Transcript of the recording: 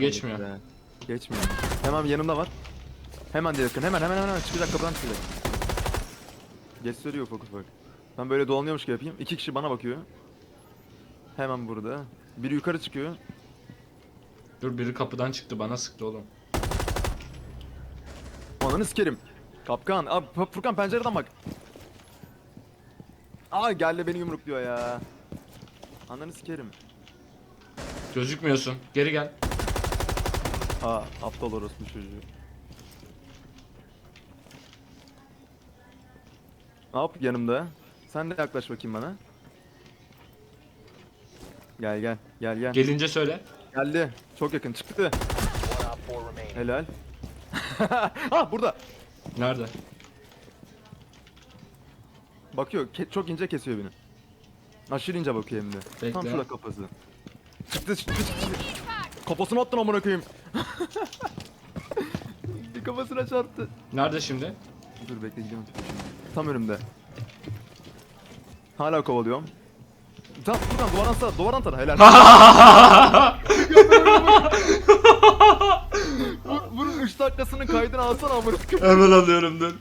Geçmiyor. Be. Geçmiyor. Hemen yanımda var. Hemen de yakın. Hemen hemen hemen çıkacak kapıdan çıkacak. Geç söylüyor ufak ufak. Ben böyle dolanıyormuş gibi yapayım. İki kişi bana bakıyor. Hemen burada. Biri yukarı çıkıyor. Dur biri kapıdan çıktı bana sıktı oğlum. Ananı sikerim. Kapkan. Abi Furkan pencereden bak. Aa geldi beni yumrukluyor ya. Ananı sikerim. Gözükmüyorsun. Geri gel. Aa aptal orospu çocuğu. Ne yap yanımda? Sen de yaklaş bakayım bana. Gel gel gel gel. Gelince söyle. Geldi. Çok yakın çıktı. Helal. ha burada. Nerede? Bakıyor. ke- çok ince kesiyor beni. Aşırı ince bakıyor hem de. Bekle. Tam şurada kafası. Çıktı çıktı çıktı. Kafasını attın amına koyayım. Bir kafasına çarptı. Nerede şimdi? Dur bekle gidiyorum. Tam önümde. Hala kovalıyorum. Tam buradan duvardan sağ, duvardan tara helal. Vur, vurun 3 dakikasının kaydını alsana amına koyayım. Hemen alıyorum dur.